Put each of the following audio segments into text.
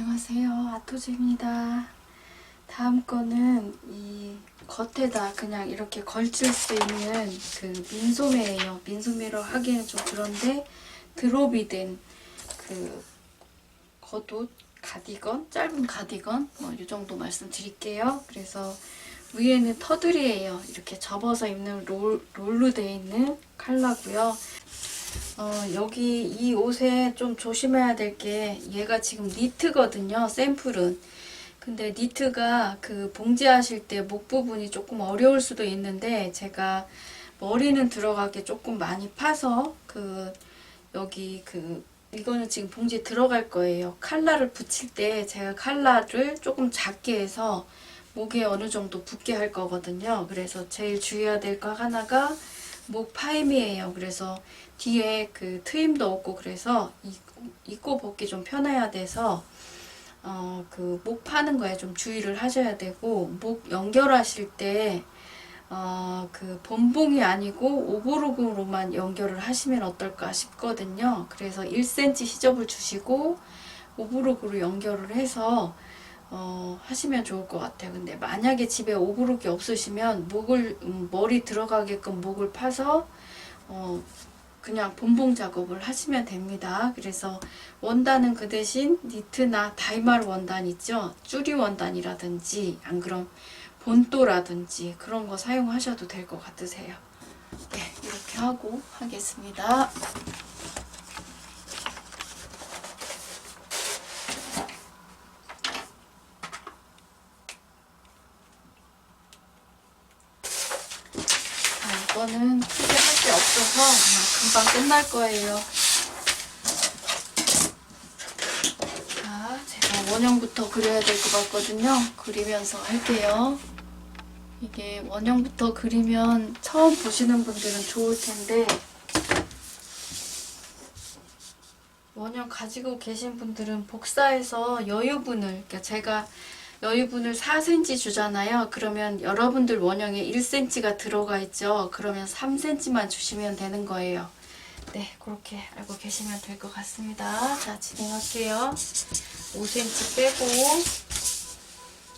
안녕하세요. 아토즈입니다. 다음 거는 이 겉에다 그냥 이렇게 걸칠 수 있는 그 민소매예요. 민소매로 하기에는 좀 그런데 드롭이 된 그 겉옷 가디건, 짧은 가디건 뭐 이 정도 말씀드릴게요. 그래서 위에는 터들이에요. 이렇게 접어서 입는 롤, 롤로 되어 있는 컬러고요. 어, 여기 이 옷에 좀 조심해야 될 게 얘가 지금 니트거든요. 샘플은. 근데 니트가 그 봉제하실 때 목 부분이 조금 어려울 수도 있는데 제가 머리는 들어가게 조금 많이 파서 그 여기 그 이거는 지금 봉지에 들어갈 거예요. 칼라를 붙일 때 제가 칼라를 조금 작게 해서 목에 어느 정도 붙게 할 거거든요. 그래서 제일 주의해야 될 거 하나가 목 파임이에요. 그래서 뒤에 그 트임도 없고 그래서 입고, 벗기 좀 편해야 돼서 어 그 목 파는 거에 좀 주의를 하셔야 되고 목 연결하실 때 어, 그 본봉이 아니고 오버로그로만 연결을 하시면 어떨까 싶거든요. 그래서 1cm 시접을 주시고 오브로그로 연결을 해서 어, 하시면 좋을 것 같아요. 근데 만약에 집에 오브로그 없으시면 목을 음, 머리 들어가게끔 목을 파서 어, 그냥 본봉 작업을 하시면 됩니다. 그래서 원단은 그 대신 니트나 다이말 원단 있죠? 쭈리 원단이라든지 안 그럼 본또라든지 그런 거 사용하셔도 될 것 같으세요. 네, 이렇게 하고 하겠습니다. 자, 이거는 크게 없어서 금방 끝날 거예요. 자, 제가 원형부터 그려야 될 것 같거든요. 그리면서 할게요. 이게 원형부터 그리면 처음 보시는 분들은 좋을 텐데 원형 가지고 계신 분들은 복사해서 여유분을 그러니까 제가 여유분을 4cm 주잖아요. 그러면 여러분들 원형에 1cm가 들어가 있죠. 그러면 3cm만 주시면 되는 거예요. 네, 그렇게 알고 계시면 될 것 같습니다. 자, 진행할게요. 5cm 빼고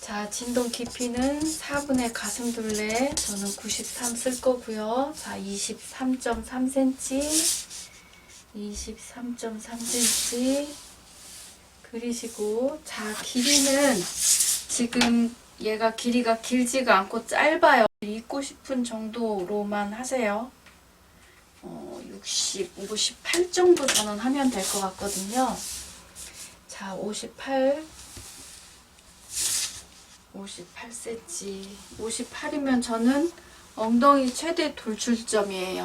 자, 진동 깊이는 4분의 가슴둘레. 저는 93 쓸 거고요. 자, 23.3cm. 23.3cm. 그리시고, 자, 길이는 지금 얘가 길이가 길지가 않고 짧아요. 입고 싶은 정도로만 하세요. 어, 60, 58 정도 저는 하면 될 것 같거든요. 자, 58. 58cm. 58이면 저는 엉덩이 최대 돌출점이에요.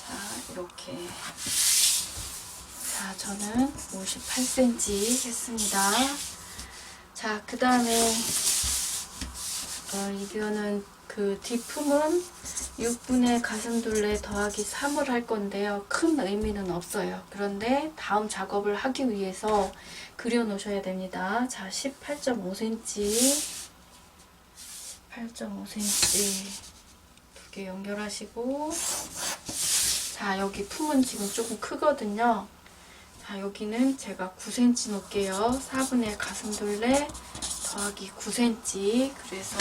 자, 이렇게. 자, 저는 58cm 했습니다. 자, 그 다음에, 어, 이거는 그 뒷품은 6분의 가슴둘레 더하기 3을 할 건데요. 큰 의미는 없어요. 그런데 다음 작업을 하기 위해서 그려 놓으셔야 됩니다. 자, 18.5cm. 18.5cm. 두 개 연결하시고. 자, 여기 품은 지금 조금 크거든요. 자, 여기는 제가 9cm 놓을게요. 4분의 가슴둘레 더하기 9cm. 그래서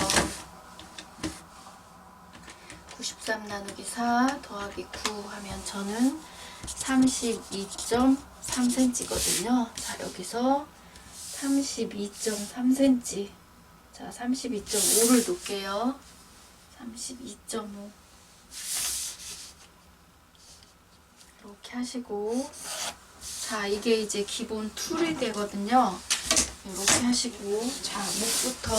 93 나누기 4 더하기 9 하면 저는 32.3cm거든요. 자, 여기서 32.3cm. 자, 32.5를 놓을게요. 32.5. 이렇게 하시고. 자, 이게 이제 기본 툴이 되거든요. 이렇게 하시고. 자, 목부터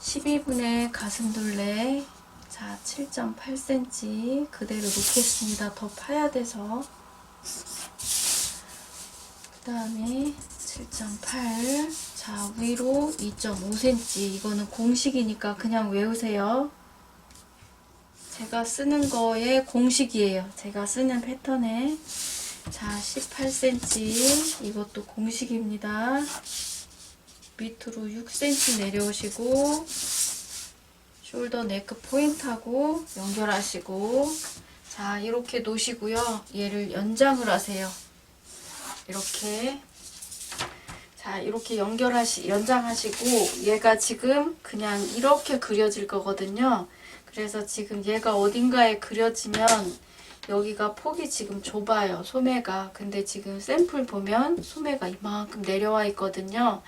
12분의 가슴둘레. 자, 7.8cm 그대로 놓겠습니다. 더 파야 돼서. 그 다음에 7.8. 자, 위로 2.5cm. 이거는 공식이니까 그냥 외우세요. 제가 쓰는 거에 공식이에요. 제가 쓰는 패턴에. 자, 18cm. 이것도 공식입니다. 밑으로 6cm 내려오시고, 숄더 네크 포인트하고 연결하시고 자 이렇게 놓으시고요 얘를 연장을 하세요 이렇게 자, 이렇게 연결하시, 연장하시고, 얘가 지금 그냥 이렇게 그려질 거거든요. 그래서 지금 얘가 어딘가에 그려지면, 여기가 폭이 지금 좁아요, 소매가. 근데 지금 샘플 보면 소매가 이만큼 내려와 있거든요.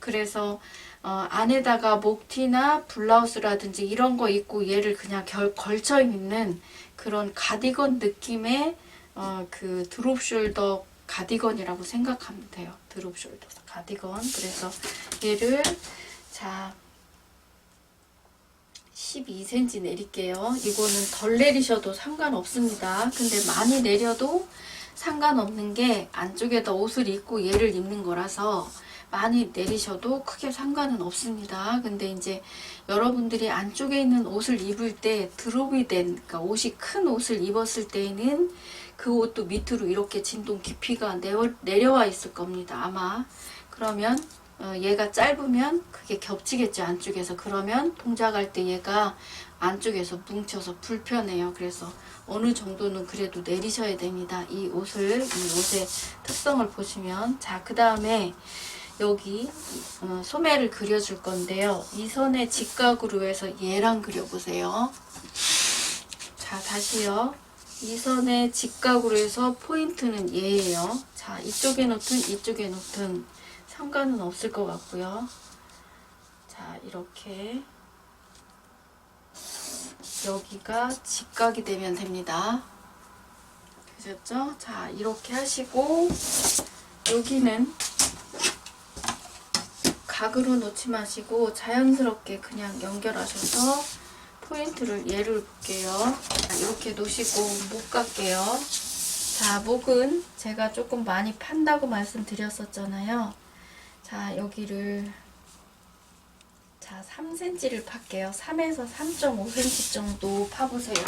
그래서, 어, 안에다가 목티나 블라우스라든지 이런 거 입고 얘를 그냥 결, 걸쳐 입는 그런 가디건 느낌의, 어, 그 드롭 숄더 가디건이라고 생각하면 돼요. 드롭 숄더 가디건. 그래서 얘를 자 12cm 내릴게요. 이거는 덜 내리셔도 상관없습니다. 근데 많이 내려도 상관없는 게 안쪽에다 옷을 입고 얘를 입는 거라서 많이 내리셔도 크게 상관은 없습니다. 근데 이제 여러분들이 안쪽에 있는 옷을 입을 때 드롭이 된, 그러니까 옷이 큰 옷을 입었을 때에는 그 옷도 밑으로 이렇게 진동 깊이가 내려, 내려와 있을 겁니다. 아마. 그러면 어, 얘가 짧으면 그게 겹치겠죠. 안쪽에서. 그러면 동작할 때 얘가 안쪽에서 뭉쳐서 불편해요. 그래서 어느 정도는 그래도 내리셔야 됩니다. 이 옷을, 이 옷의 특성을 보시면. 자, 그 다음에 여기 어, 소매를 그려줄 건데요. 이 선의 직각으로 해서 얘랑 그려보세요. 자, 다시요. 이 선의 직각으로 해서 포인트는 얘예요. 자, 이쪽에 놓든 이쪽에 놓든 상관은 없을 것 같고요. 자, 이렇게 여기가 직각이 되면 됩니다. 되셨죠? 자, 이렇게 하시고 여기는 각으로 놓지 마시고 자연스럽게 그냥 연결하셔서 포인트를 얘를 볼게요. 자, 이렇게 놓으시고 목 갈게요. 자, 목은 제가 조금 많이 판다고 말씀드렸었잖아요. 자, 여기를 자, 3cm를 팔게요. 3에서 3.5cm 정도 파보세요.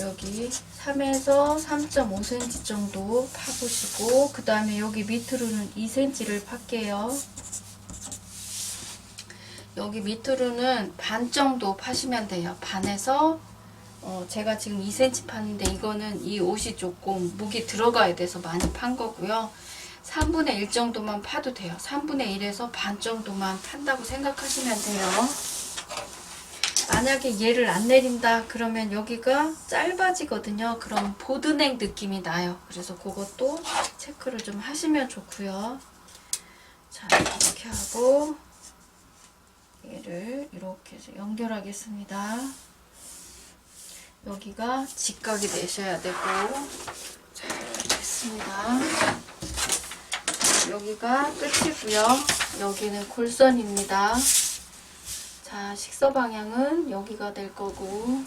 여기 3에서 3.5cm 정도 파보시고 그 다음에 여기 밑으로는 2cm를 팔게요. 여기 밑으로는 반 정도 파시면 돼요. 반에서 어, 제가 지금 2cm 파는데 이거는 이 옷이 조금 무게 들어가야 돼서 많이 판 거고요. 3분의 1 정도만 파도 돼요. 3분의 1에서 반 정도만 판다고 생각하시면 돼요. 만약에 얘를 안 내린다 그러면 여기가 짧아지거든요. 그럼 보드넥 느낌이 나요. 그래서 그것도 체크를 좀 하시면 좋고요. 자 이렇게 하고 얘를 이렇게 해서 연결하겠습니다. 여기가 직각이 되셔야 되고 자 됐습니다. 자, 여기가 끝이고요. 여기는 골선입니다. 자, 식서 방향은 여기가 될 거고.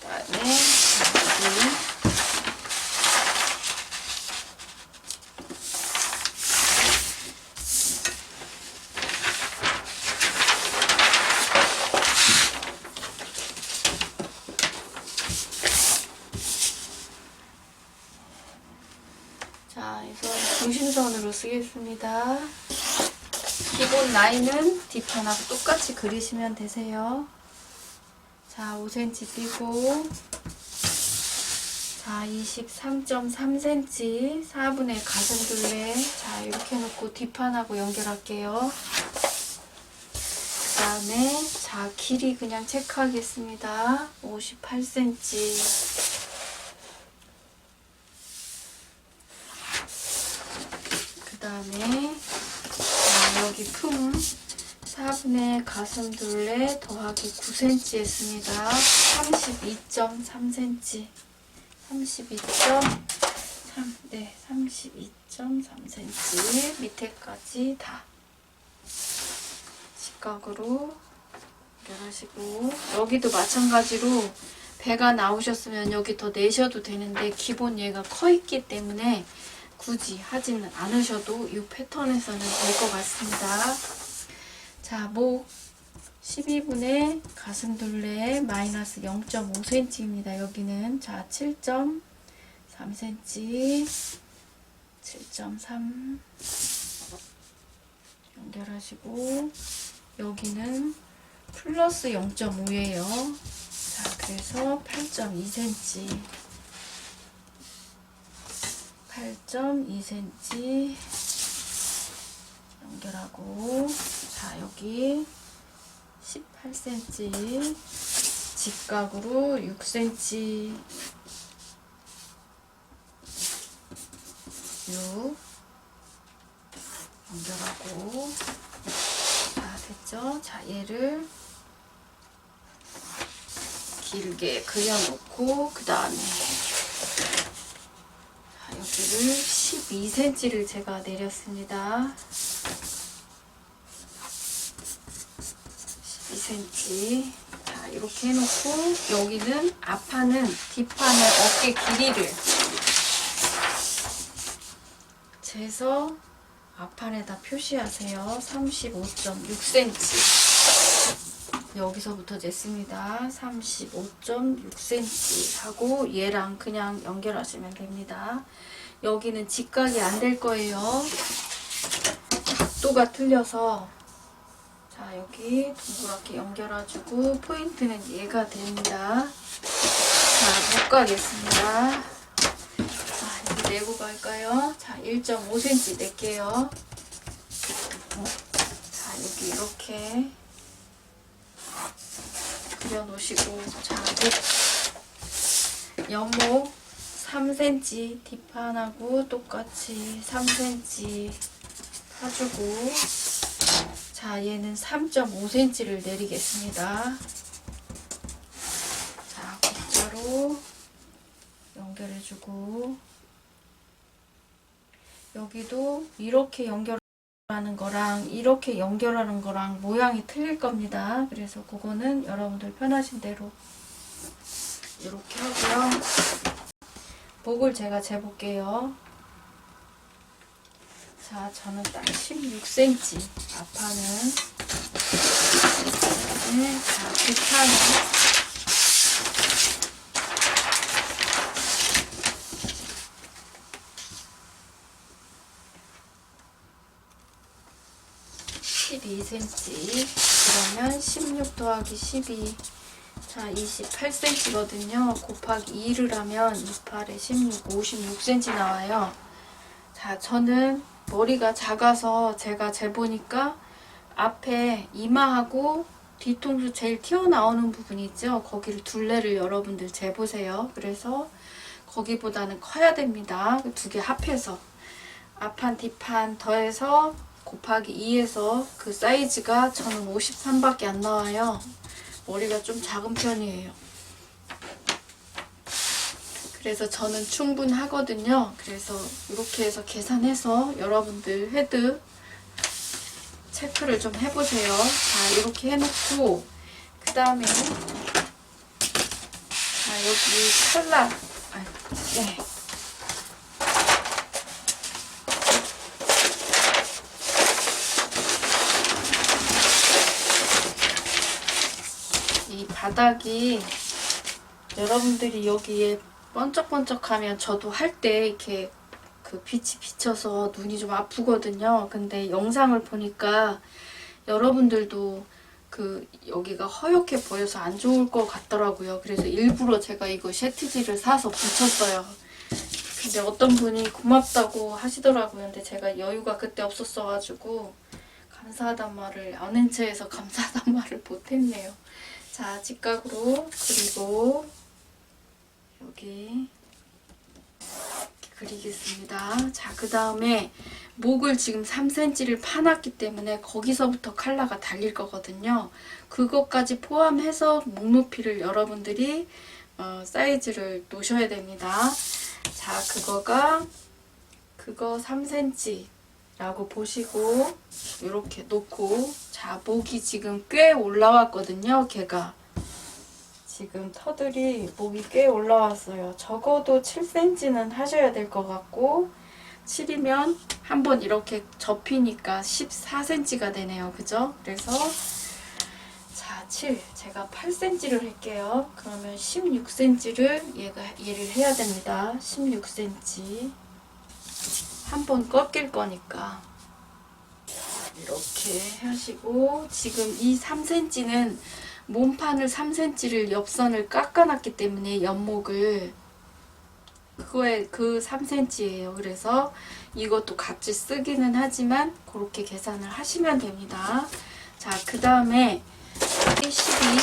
그다음에 여기 자, 그래서 쓰겠습니다. 기본 라인은 뒷편하고 똑같이 그리시면 되세요. 자, 5cm 띄고 자, 23.3cm 4분의 가슴둘레 자, 이렇게 놓고 뒷판하고 연결할게요. 그 다음에 자, 길이 그냥 체크하겠습니다. 58cm 그 다음에 여기 품. 4분의 가슴 둘레 더하기 9cm 했습니다. 32.3cm 32.3 네, 32.3cm 밑에까지 다. 직각으로 연결하시고. 여기도 마찬가지로 배가 나오셨으면 여기 더 내셔도 되는데 기본 얘가 커 있기 때문에 굳이 하지는 않으셔도 이 패턴에서는 될 것 같습니다. 자, 목 12분의 가슴둘레 마이너스 0.5cm입니다. 여기는 자 7.3cm 7.3 연결하시고 여기는 플러스 0.5예요. 자, 그 그래서 8.2cm 8.2cm 연결하고 자 여기 18cm 직각으로 6cm 6 연결하고 자 됐죠? 자 얘를 길게 그려놓고 그 다음에 여기를 12cm를 제가 내렸습니다. 12cm 자 이렇게 해놓고 여기는 앞판은 뒷판은 어깨 길이를 재서 앞판에다 표시하세요. 35.6cm 여기서부터 쟀습니다. 35.6cm 하고 얘랑 그냥 연결하시면 됩니다. 여기는 직각이 안 될 거예요. 각도가 틀려서 자 여기 동그랗게 연결해주고 포인트는 얘가 됩니다. 자 묶어가겠습니다. 자 여기 내고 갈까요? 자 1.5cm 낼게요. 자 여기 이렇게 그려놓으시고 자 목, 연목 3cm 뒷판하고 똑같이 3cm 파주고 자 얘는 3.5cm를 내리겠습니다 자 곡자로 연결해주고 여기도 이렇게 연결 하는 거랑 이렇게 연결하는 거랑 모양이 틀릴 겁니다. 그래서 그거는 여러분들 편하신 대로 이렇게 하고요. 목을 제가 재볼게요. 자, 저는 딱 16cm 앞판은. 네, 자, 뒷판은. 십 12cm 그러면 16 더하기 12 자, 28cm거든요. 곱하기 2를 하면 28에 16, 56cm 나와요. 자, 저는 머리가 작아서 제가 재보니까 앞에 이마하고 뒤통수 제일 튀어나오는 부분 있죠? 거기를 둘레를 여러분들 재보세요. 그래서 거기보다는 커야 됩니다. 두 개 합해서. 앞판, 뒷판 더해서 곱하기 2에서 그 사이즈가 저는 53밖에 안 나와요. 머리가 좀 작은 편이에요. 그래서 저는 충분하거든요. 그래서 이렇게 해서 계산해서 여러분들 헤드 체크를 좀 해보세요. 자, 이렇게 해놓고 그 다음에 자, 여기 컬러 아, 네. 이 바닥이 여러분들이 여기에 번쩍번쩍하면 저도 할 때 이렇게 그 빛이 비쳐서 눈이 좀 아프거든요. 근데 영상을 보니까 여러분들도 그 여기가 허옇게 보여서 안 좋을 것 같더라고요. 그래서 일부러 제가 이거 셰티지를 사서 붙였어요. 근데 어떤 분이 고맙다고 하시더라고요. 근데 제가 여유가 그때 없었어가지고 감사하단 말을 아는 체해서 감사하단 말을 못했네요. 자, 직각으로 그리고 여기 그리겠습니다. 자, 그 다음에 목을 지금 3cm를 파놨기 때문에 거기서부터 컬러가 달릴 거거든요. 그것까지 포함해서 목 높이를 여러분들이 어, 사이즈를 놓으셔야 됩니다. 자, 그거가 그거 3cm 라고 보시고 이렇게 놓고 자 목이 지금 꽤 올라왔거든요 걔가. 지금 터들이 목이 꽤 올라왔어요. 적어도 7cm는 하셔야 될 것 같고 7이면 한번 이렇게 접히니까 14cm가 되네요. 그죠? 그래서 자 7 제가 8cm를 할게요. 그러면 16cm를 얘가 얘를 해야 됩니다. 16cm 한 번 꺾일 거니까 이렇게 하시고 지금 이 3cm는 몸판을 3cm를 옆선을 깎아놨기 때문에 옆목을 그거에 그 3cm예요. 그래서 이것도 같이 쓰기는 하지만 그렇게 계산을 하시면 됩니다. 자, 그 다음에 12,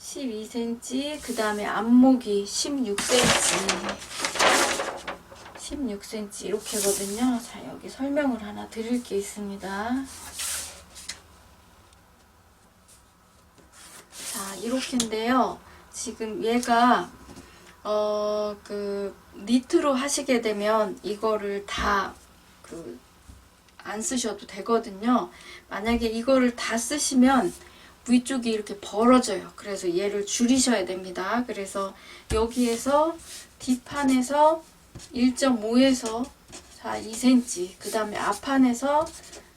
12cm, 그 다음에 앞목이 16cm. 16cm 이렇게거든요. 자, 여기 설명을 하나 드릴 게 있습니다. 자, 이렇게인데요. 지금 얘가 어, 그 니트로 하시게 되면 이거를 다 그 안 쓰셔도 되거든요. 만약에 이거를 다 쓰시면 위쪽이 이렇게 벌어져요. 그래서 얘를 줄이셔야 됩니다. 그래서 여기에서 뒷판에서 1.5에서 자 2cm, 그 다음에 앞판에서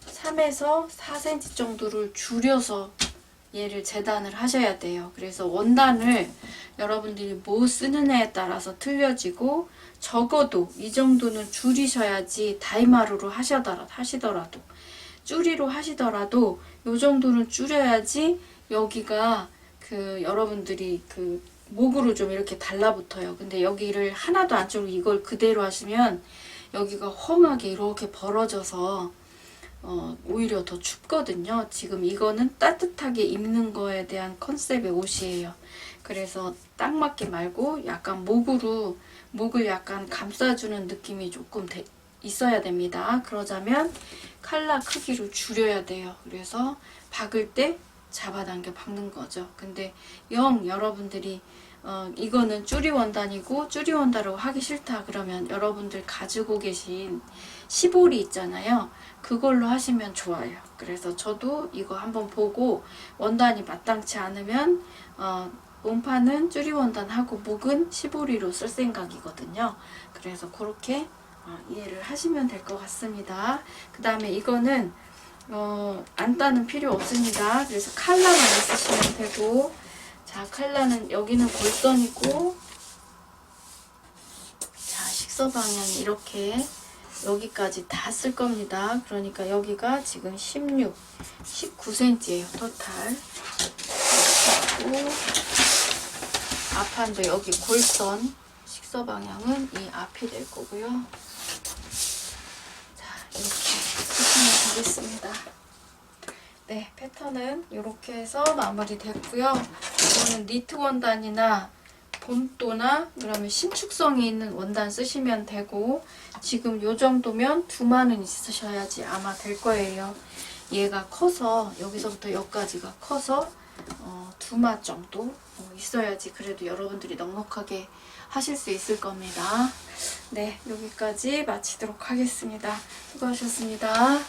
3에서 4cm 정도를 줄여서 얘를 재단을 하셔야 돼요. 그래서 원단을 여러분들이 뭐 쓰느냐에 따라서 틀려지고 적어도 이 정도는 줄이셔야지 다이마루로 하시더라, 하시더라도 줄이로 하시더라도 요 정도는 줄여야지 여기가 그 여러분들이 그 목으로 좀 이렇게 달라붙어요. 근데 여기를 하나도 안 줄이고 이걸 그대로 하시면 여기가 험하게 이렇게 벌어져서 어, 오히려 더 춥거든요. 지금 이거는 따뜻하게 입는 거에 대한 컨셉의 옷이에요. 그래서 딱 맞게 말고 약간 목으로 목을 약간 감싸주는 느낌이 조금 되- 있어야 됩니다. 그러자면 칼라 크기를 줄여야 돼요. 그래서 박을 때 잡아당겨 박는 거죠. 근데 영 여러분들이 어, 이거는 쭈리 원단이고 쭈리 원단으로 하기 싫다 그러면 여러분들 가지고 계신 시보리 있잖아요. 그걸로 하시면 좋아요. 그래서 저도 이거 한번 보고 원단이 마땅치 않으면 어, 몸판은 쭈리 원단 하고 목은 시보리로 쓸 생각이거든요. 그래서 그렇게 어, 이해를 하시면 될 것 같습니다. 그 다음에 이거는 어, 안 따는 필요 없습니다. 그래서 칼라만 있으시면 되고 자 칼라는 여기는 골선이고 자 식서 방향이 이렇게 여기까지 다 쓸 겁니다. 그러니까 여기가 지금 16, 19cm예요. 토탈. 그리고 앞판도 여기 골선 식서 방향은 이 앞이 될 거고요. 자 이렇게 쓰시면 되겠습니다. 네, 패턴은 이렇게 해서 마무리 됐고요. 이거는 니트 원단이나 본또나 그러면 신축성이 있는 원단 쓰시면 되고 지금 요 정도면 두만은 있으셔야지 아마 될 거예요. 얘가 커서 여기서부터 여기까지가 커서 어, 두마 정도 어, 있어야지 그래도 여러분들이 넉넉하게 하실 수 있을 겁니다. 네, 여기까지 마치도록 하겠습니다. 수고하셨습니다.